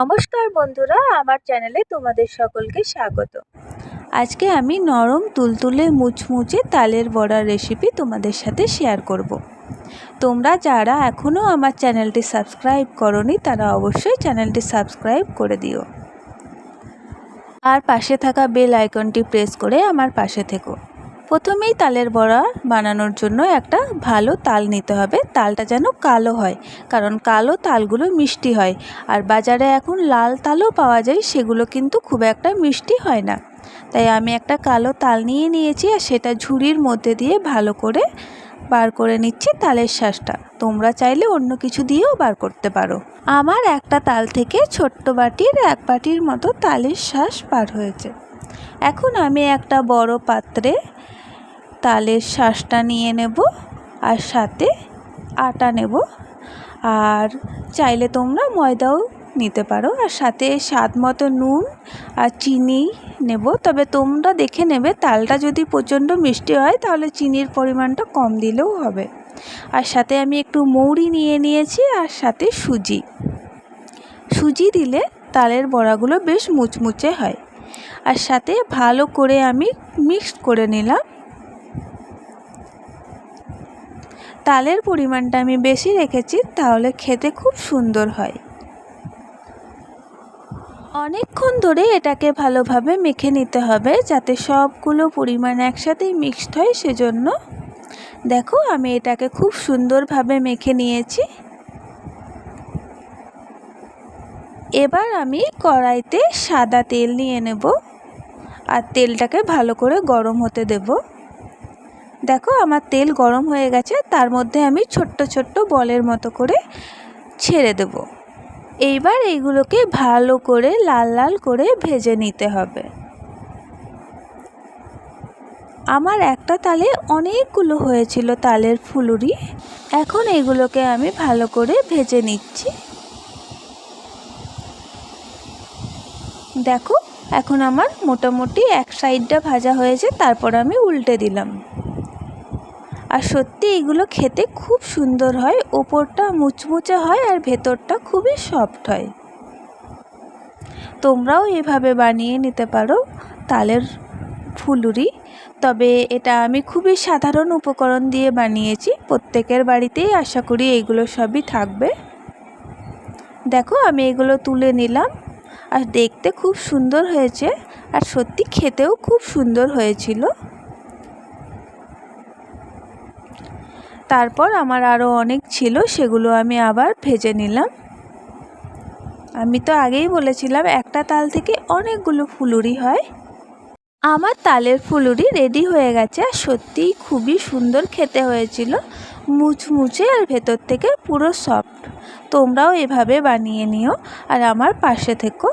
নমস্কার বন্ধুরা, আমার চ্যানেলে তোমাদের সকলকে স্বাগত। আজকে আমি নরম তুলতুলে মুচমুচে তালের বড়ার রেসিপি তোমাদের সাথে শেয়ার করব। তোমরা যারা এখনও আমার চ্যানেলটি সাবস্ক্রাইব করনি, তারা অবশ্যই চ্যানেলটি সাবস্ক্রাইব করে দিও। আর পাশে থাকা বেল আইকনটি প্রেস করে আমার পাশে থেকো। প্রথমেই তালের বড়া বানানোর জন্য একটা ভালো তাল নিতে হবে। তালটা যেন কালো হয়, কারণ কালো তালগুলো মিষ্টি হয়। আর বাজারে এখন লাল তালও পাওয়া যায়, সেগুলো কিন্তু খুব একটা মিষ্টি হয় না। তাই আমি একটা কালো তাল নিয়ে নিয়েছি আর সেটা ঝুড়ির মধ্যে দিয়ে ভালো করে বার করে নিচ্ছি তালের শ্বাসটা তোমরা চাইলে অন্য কিছু দিয়েও বার করতে পারো। আমার একটা তাল থেকে ছোট্ট বাটির এক বাটির মতো তালের শ্বাস বার হয়েছে। এখন আমি একটা বড় পাত্রে তালের শাঁসটা নিয়ে নেব আর সাথে আটা নেব। আর চাইলে তোমরা ময়দাও নিতে পারো। আর সাথে স্বাদ মতো নুন আর চিনি নেব। তবে তোমরা দেখে নেবে, তালটা যদি প্রচণ্ড মিষ্টি হয়, তাহলে চিনির পরিমাণটা কম দিলেও হবে। আর সাথে আমি একটু মৌরি নিয়ে নিয়েছি আর সাথে সুজি। সুজি দিলে তালের বড়াগুলো বেশ মুচমুচে হয়। আর সাথে ভালো করে আমি মিক্সড করে নিলাম। তালের পরিমাণটা আমি বেশি রেখেছি, তাহলে খেতে খুব সুন্দর হয়। অনেকক্ষণ ধরে এটাকে ভালোভাবে মেখে নিতে হবে, যাতে সবগুলো পরিমাণ একসাথেই মিক্সড হয়, সেজন্য দেখো আমি এটাকে খুব সুন্দরভাবে মেখে নিয়েছি। এবার আমি কড়াইতে সাদা তেল নিয়ে নেব, আর তেলটাকে ভালো করে গরম হতে দেবো। দেখো আমার তেল গরম হয়ে গেছে, তার মধ্যে আমি ছোট্ট ছোট্ট বলের মতো করে ছেড়ে দেব। এইবার এইগুলোকে ভালো করে লাল লাল করে ভেজে নিতে হবে। আমার একটা তালে অনেকগুলো হয়েছিল তালের ফুলুরি, এখন এগুলোকে আমি ভালো করে ভেজে নিচ্ছি। দেখো, এখন আমার মোটামুটি এক সাইডটা ভাজা হয়েছে, তারপর আমি উল্টে দিলাম। আর সত্যি এগুলো খেতে খুব সুন্দর হয়। ওপরটা মুচমুচে হয় আর ভেতরটা খুবই সফট হয়। তোমরাও এভাবে বানিয়ে নিতে পারো তালের ফুলুরি। তবে এটা আমি খুবই সাধারণ উপকরণ দিয়ে বানিয়েছি। প্রত্যেকের বাড়িতেই আশা করি এগুলো সবই থাকবে। দেখো, আমি এগুলো তুলে নিলাম আর দেখতে খুব সুন্দর হয়েছে। আর সত্যি খেতেও খুব সুন্দর হয়েছিল। তারপর আমার আরও অনেক ছিল, সেগুলো আমি আবার ভেজে নিলাম। আমি তো আগেই বলেছিলাম, একটা তাল থেকে অনেকগুলো ফুলুরি হয়। আমার তালের ফুলুরি রেডি হয়ে গেছে আর সত্যিই খুবই সুন্দর খেতে হয়েছিল। মুচমুচে আর ভেতর থেকে পুরো সফট। তোমরাও এভাবে বানিয়ে নিও আর আমার পাশে থেকো।